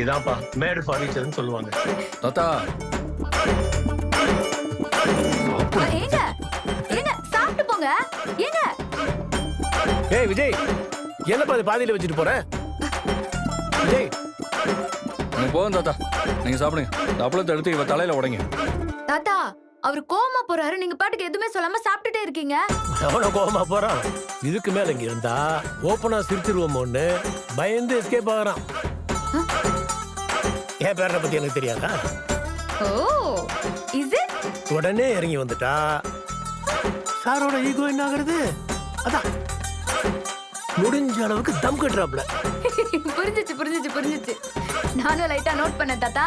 இதான்ப்பா மேடு ஃபர்னிச்சர்னு சொல்லுவாங்க. தாத்தா. ஏங்க ஏங்க சாப்பிட்டு போங்க ஏங்க. ஏய் விஜய் என்னப்பா அது பாதியில வச்சுட்டு போற? விஜய் எனக்கு போதும் தாத்தா நீங்க சாப்பிடுங்க. அப்பளத்தை எடுத்து இவ தலையில உடைங்க. தாத்தா அவர் கோவமா போறாரு நீங்க பாட்டுக்கு எதுவுமே சொல்லாம சாப்பிட்டுட்டே இருக்கீங்க. எவனோ கோவமா போறான்? இதுக்கு மேல இங்க இருந்தா ஓப்பனா சிரிச்சிருவோமோன்னு பயந்து எஸ்கேப் ஆகுறான். என் பேரனை பத்தி எனக்கு தெரியாதா? ஓ இது உடனே இறங்கி வந்துட்டா. சாரோட ஈகோ என்ன ஆகுறது? அதான் முடிஞ்ச அளவுக்கு தம் கட்டுறாப்ல புரிஞ்சிச்சு புரிஞ்சிச்சு புரிஞ்சிச்சு. நானும் லைட்டா நோட் பண்ணேன் தாத்தா.